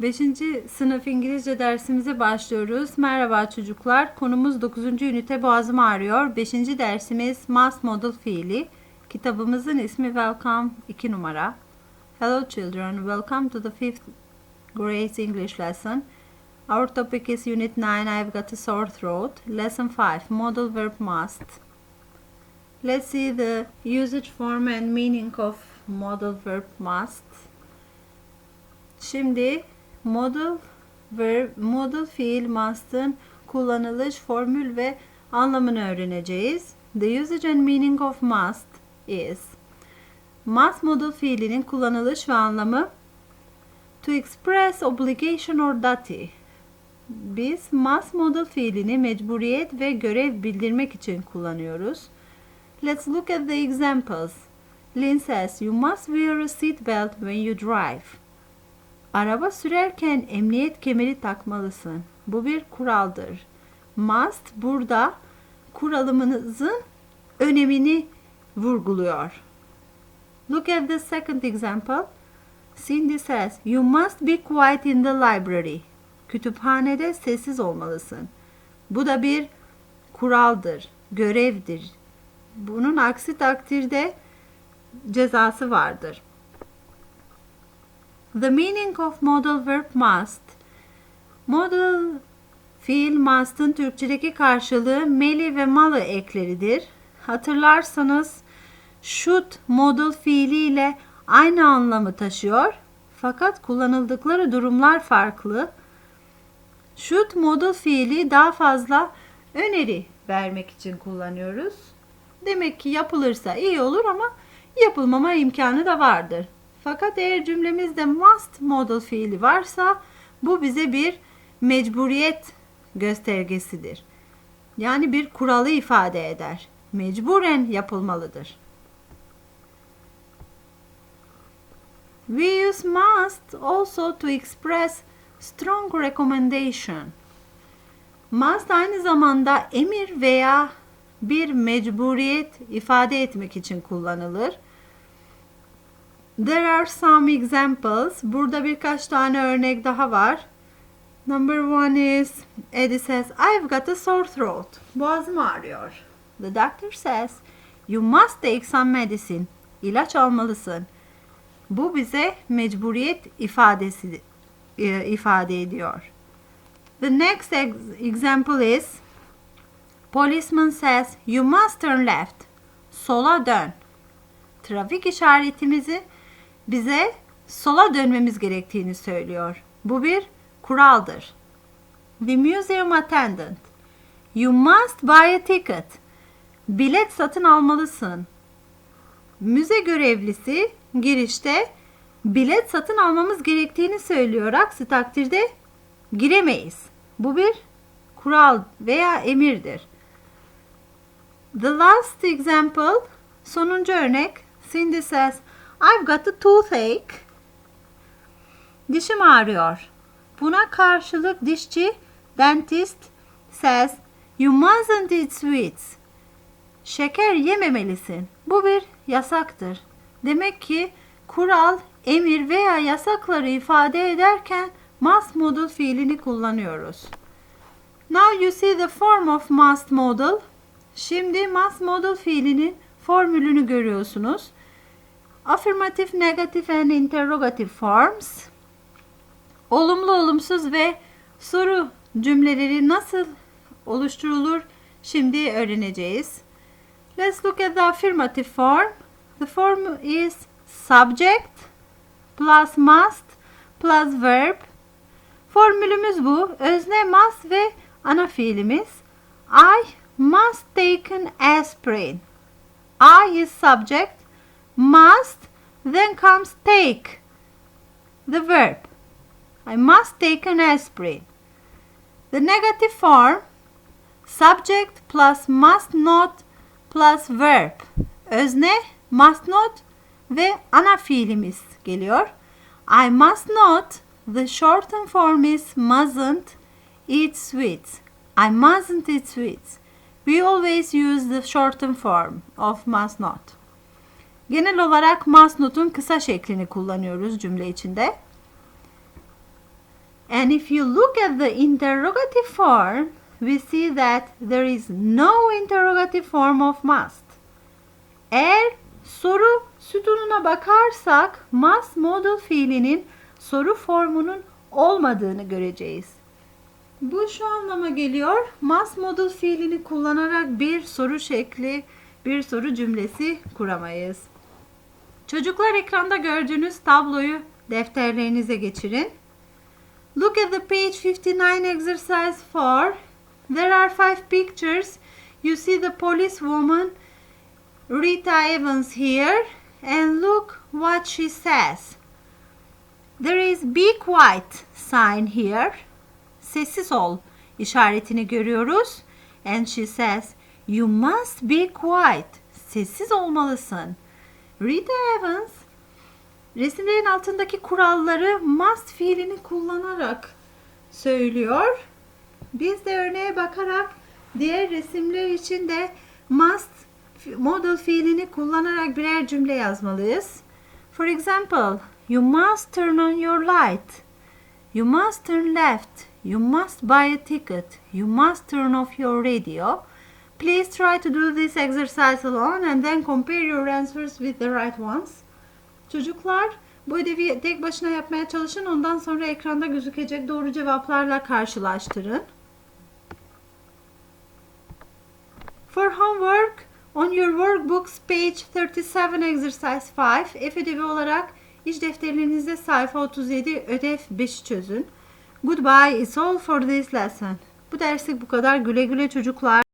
5. sınıf İngilizce dersimize başlıyoruz. Merhaba çocuklar. Konumuz 9. ünite Boğazım ağrıyor. 5. dersimiz Must Model fiili. Kitabımızın ismi Welcome 2 numara. Hello children, welcome to the 5th grade English lesson. Our topic is Unit 9, I've got a sore throat. Lesson 5, Modal Verb Must. Let's see the usage form and meaning of modal verb must. Şimdi modal verb, modal fiil must'ın kullanılış, formül ve anlamını öğreneceğiz. The usage and meaning of must is Must modal fiilinin kullanılış ve anlamı to express obligation or duty. Biz must modal fiilini mecburiyet ve görev bildirmek için kullanıyoruz. Let's look at the examples. Lynn says, You must wear a seat belt when you drive. Araba sürerken emniyet kemeri takmalısın. Bu bir kuraldır. Must burada kuralımızın önemini vurguluyor. Look at the second example. Cindy says, You must be quiet in the library. Kütüphanede sessiz olmalısın. Bu da bir kuraldır, görevdir. Bunun aksi takdirde cezası vardır. The meaning of modal verb must. Modal fiil must'ın Türkçedeki karşılığı meli ve malı ekleridir. Hatırlarsanız should modal fiiliyle aynı anlamı taşıyor fakat kullanıldıkları durumlar farklı. Should modal fiili daha fazla öneri vermek için kullanıyoruz. Demek ki yapılırsa iyi olur ama yapılmama imkanı da vardır. Fakat eğer cümlemizde must modal fiili varsa bu bize bir mecburiyet göstergesidir. Yani bir kuralı ifade eder. Mecburen yapılmalıdır. We use must also to express strong recommendation. Must aynı zamanda emir veya bir mecburiyet ifade etmek için kullanılır. There are some examples. Burada birkaç tane örnek daha var. Number one is Eddie says, I've got a sore throat. Boğazım ağrıyor. The doctor says, you must take some medicine. İlaç almalısın. Bu bize mecburiyet ifadesi e, ifade ediyor. The next ex- example is Policeman says you must turn left. Sola dön. Trafik işaretimizi bize sola dönmemiz gerektiğini söylüyor. Bu bir kuraldır. The museum attendant. You must buy a ticket. Bilet satın almalısın. Müze görevlisi girişte bilet satın almamız gerektiğini söylüyor. Aksi takdirde giremeyiz. Bu bir kural veya emirdir. The last example, sonuncu örnek. Cindy says, I've got a toothache. Dişim ağrıyor. Buna karşılık dişçi, dentist says, you mustn't eat sweets. Şeker yememelisin. Bu bir yasaktır. Demek ki kural, emir veya yasakları ifade ederken must modal fiilini kullanıyoruz. Now you see the form of must modal. Şimdi must modal fiilinin formülünü görüyorsunuz. Affirmative, negative and interrogative forms. Olumlu, olumsuz ve soru cümleleri nasıl oluşturulur şimdi öğreneceğiz. Let's look at the affirmative form. The form is subject plus must plus verb. Formülümüz bu. Özne must ve ana fiilimiz. I must take an aspirin. I is subject. Must then comes take. The verb. I must take an aspirin. The negative form subject plus must not plus verb. Özne must not ve ana fiilimiz geliyor. I must not the shortened form is mustn't eat sweets. I mustn't eat sweets. We always use the shortened form of must not. Genel olarak must kısa şeklini kullanıyoruz cümle içinde. And if you look at the interrogative form, we see that there is no interrogative form of must. Eğer soru sütununa bakarsak must modal fiilinin soru formunun olmadığını göreceğiz. Bu şu anlama geliyor. Must modal fiilini kullanarak bir soru şekli, bir soru cümlesi kuramayız. Çocuklar ekranda gördüğünüz tabloyu defterlerinize geçirin. Look at the page 59 exercise 4. There are five pictures. You see the policewoman Rita Evans here and look what she says. There is be quiet sign here. Sessiz ol işaretini görüyoruz. And she says you must be quiet. Sessiz olmalısın. Rita Evans resimlerin altındaki kuralları must fiilini kullanarak söylüyor. Biz de örneğe bakarak diğer resimler için de must modal fiilini kullanarak birer cümle yazmalıyız. For example, you must turn on your light. You must turn left. You must buy a ticket. You must turn off your radio. Please try to do this exercise alone and then compare your answers with the right ones. Çocuklar bu ödevi tek başına yapmaya çalışın. Ondan sonra ekranda gözükecek doğru cevaplarla karşılaştırın. For homework, on your workbooks page 37 exercise 5 F ödevi olarak iş defterlerinizde sayfa 37 ödev 5'i çözün. Goodbye is all for this lesson. Bu derslik bu kadar. Güle güle çocuklar.